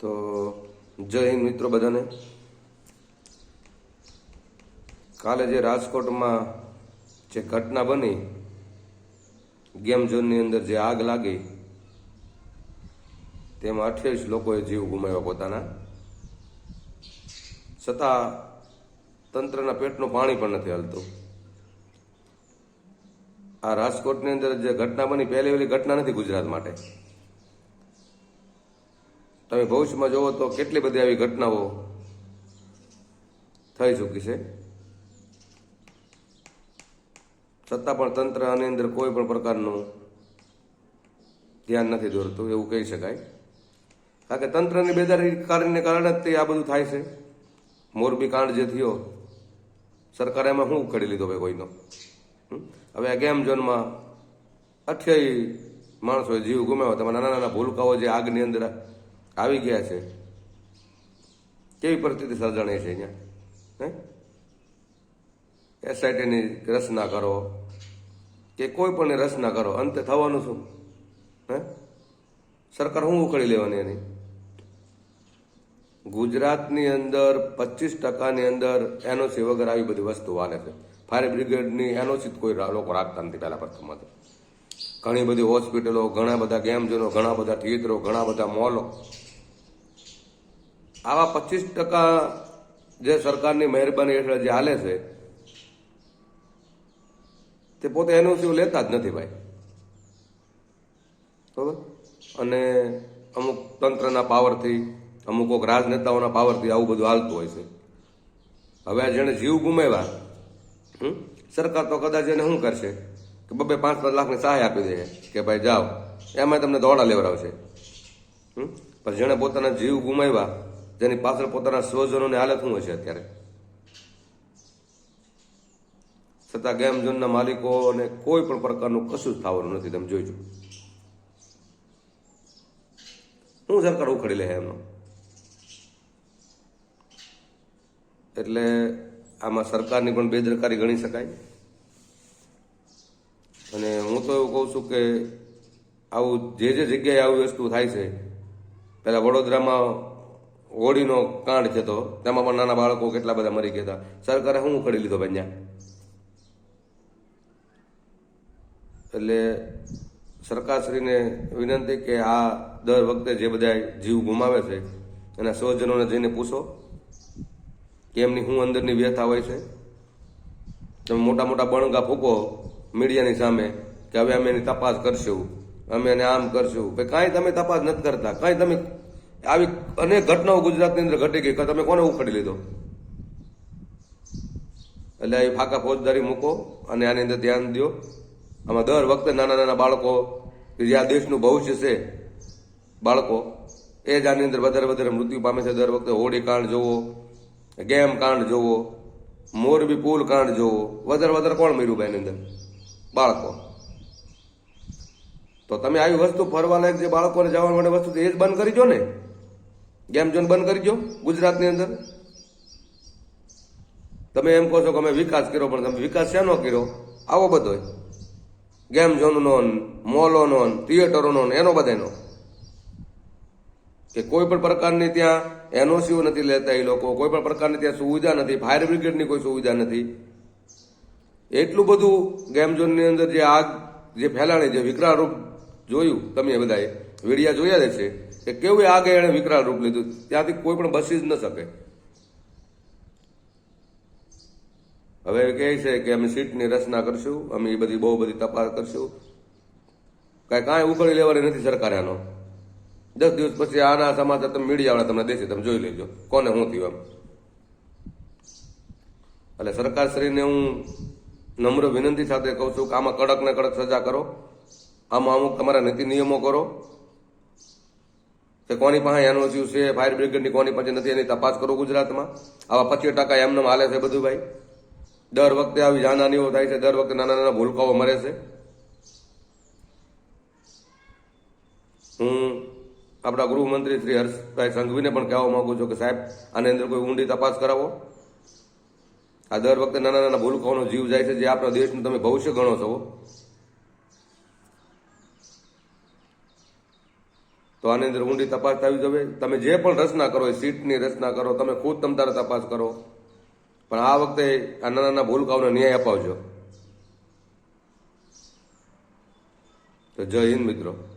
તો જય હિન્દ મિત્રો બધાને. કાલે જે રાજકોટમાં જે ઘટના બની, ગેમ ઝોનની અંદર જે આગ લાગી, તેમાં અઠ્યાવીસ લોકોએ જીવ ગુમાવ્યા પોતાના. છતાં તંત્રના પેટનું પાણી પણ નથી હાલતું. આ રાજકોટની અંદર જે ઘટના બની, પહેલી વહેલી ઘટના નથી ગુજરાત માટે. તમે ભવિષ્યમાં જોવો તો કેટલી બધી આવી ઘટનાઓ થઈ ચૂકી છે. છતાં પણ તંત્ર આની અંદર કોઈ પણ પ્રકારનું ધ્યાન નથી દોરતું, એવું કહી શકાય. કારણ કે તંત્રની બેદરકારીને કારણે જ તે આ બધું થાય છે. મોરબી કાંડ જે થયો, સરકારે એમાં શું ઉખેડી લીધો ભાઈ કોઈનો? હવે આ ગેમ ઝોનમાં અઠ્યાવી માણસોએ જીવ ગુમાવ્યો. તેમાં નાના નાના ભૂલકાઓ જે આગની અંદર આવી ગયા છે. કેવી પરિસ્થિતિ સર્જાણી છે અહીંયા? હે? એસઆઈટીની રચના કરો. કે કોઈ પણની રચના કરો. અંતે થવાનું શું? હે? સરકાર શું ઉખડી લેવાની એની? ગુજરાતની અંદર પચીસ ટકાની અંદર એનઓસી વગર આવી બધી વસ્તુ હાલે છે. ફાયર બ્રિગેડની એનઓસી કોઈ લોકો રાખતા નથી પહેલા પ્રથમમાં ઘણી બધી હોસ્પિટલો, ઘણા બધા ગેમ ઝોનો ઘણા બધા થિયેટરો, ઘણા બધા મોલો. આવા પચીસ ટકા જે સરકારની મહેરબાની હેઠળ જે હાલે છે, તે પોતે એનઓસી લેતા જ નથી ભાઈ. બરોબર? અને અમુક તંત્રના પાવરથી, અમુક કોઈક રાજનેતાઓના પાવરથી આવું બધું હાલતું હોય છે. હવે આ જેણે જીવ ગુમાવ્યા? સરકાર તો કદાચ એને શું કરશે? કે બબે પાંચ પાંચ લાખની સહાય આપી દે કે ભાઈ જાઓ. એમાં તમને દોડા લેવડાવશે? પણ જેણે પોતાના જીવ ગુમાવ્યા જેની પાછળ પોતાના સ્વજનોની હાલત શું હશે અત્યારે? છતાં ગેમ ઝોનના માલિકોને કોઈ પણ પ્રકારનું કશું જ થવાનું નથી, તમે જોઈજો શું સરકાર ઉખડી લે એમનો? એટલે આમાં સરકારની પણ બેદરકારી ગણી શકાય. અને હું તો એવું કહું છું કે આવું જે જે જગ્યાએ આવી વસ્તુ થાય છે, પહેલાં વડોદરામાં હોળીનો કાંડ થતો તેમાં પણ નાના બાળકો કેટલા બધા મરી ગયા હતા. સરકારે શું ઉખડી લીધો ભાઈ એટલે સરકારશ્રીને વિનંતી કે આ દર વખતે જે બધા જીવ ગુમાવે છે, એના સ્વજનોને જઈને પૂછો કે એમની શું અંદરની વ્યથા હોય છે. તમે મોટા મોટા બણગા ફૂકો મીડિયાની સામે કે હવે અમે એની તપાસ કરશું, અમે એને આમ કરશું. કે કાંઈ તમે તપાસ નથી કરતા, કાંઈ તમે આવી અનેક ઘટનાઓ ગુજરાતની અંદર ઘટી ગઈ. તમે કોને ઉખડી લીધો? એટલે એ ફાકા ફોજદારી મૂકો અને આની અંદર ધ્યાન દો આમાં દર વખતે નાના નાના બાળકો, કે જે આ દેશનું ભવિષ્ય છે, બાળકો, એ જ આની અંદર વધારે વધારે મૃત્યુ પામે છે. દર વખતે હોળી કાંડ જોવો, ગેમ કાંડ જોવો, મોરબી પુલ કાંડ જોવો. વધારે વધારે કોણ મર્યું ભાઈ એની અંદર? બાળકો. તો તમે આવી વસ્તુ ફરવા લાયક જે બાળકોને જવા માટે વસ્તુ એ જ બંધ કરી દો ને. ગેમ ઝોન બંધ કરી દો ગુજરાતની અંદર. તમે એમ કહો છો કે અમે વિકાસ કર્યો, પણ તમે વિકાસ શેનો કર્યો? આવો બધો. ગેમ ઝોનનો મોલોનો થિયેટરોનો એનો બધાનો કે કોઈ પણ પ્રકારની ત્યાં એનઓસીઓ નથી લેતા એ લોકો, કોઈ પણ પ્રકારની ત્યાં સુવિધા નથી, ફાયર બ્રિગેડની કોઈ સુવિધા નથી. એટલું બધું ગેમ ઝોનની અંદર જે આગ, જે ફેલાણી, જે વિકરાળ રૂપ જોયું, તમે બધાએ. વીડિયા જોયા જ છે કે કેવું આગે એણે વિકરાળ રૂપ લીધું. ત્યાંથી કોઈ પણ બસી જ ન શકે. હવે કહે છે કે અમે સીટની રચના કરશું, અમે એ બધી બહુ બધી તપાસ કરશું. કાંઈ કાંઈ ઉકળી લેવાની નથી સરકારે આનો. દસ દિવસ પછી આના સમાચાર તમે મીડિયાવાળા તમને દેશે, તમે જોઈ લેજો. કોને શું થયું એમ? એટલે સરકારશ્રીને હું નમ્ર વિનંતી સાથે કહું છું કે આમાં કડક ને કડક સજા કરો. આમાં અમુક તમારા નીતિ નિયમો કરો કે કોની પાસે એનઓસી છે ફાયર બ્રિગેડની કોની પાસે નથી, એની તપાસ કરો ગુજરાતમાં. આવા પચીસ ટકા એમને હાલે છે બધું ભાઈ. દર વખતે આવી જાનહાનીઓ થાય છે, દર વખતે નાના નાના ભૂલકાઓ મરે છે. હું આપણા ગૃહમંત્રી શ્રી હર્ષભાઈ સંઘવીને પણ કહેવા માંગુ છું કે સાહેબ, આની અંદર કોઈ ઊંડી તપાસ કરાવો. આ દર વખતે નાના નાના ભૂલકાઓનો જીવ જાય છે, જે આપણા દેશનું તમે ભવિષ્ય ગણો છો. તો આની અંદર ઊંડી તપાસ થવી જોઈએ. તમે જે પણ રચના કરો, એ સીટની રચના કરો, તમે ખુદ તમ તારે તપાસ કરો. પણ આ વખતે આ નાના નાના ભૂલકાઓને ન્યાય અપાવજો. તો જય હિન્દ મિત્રો.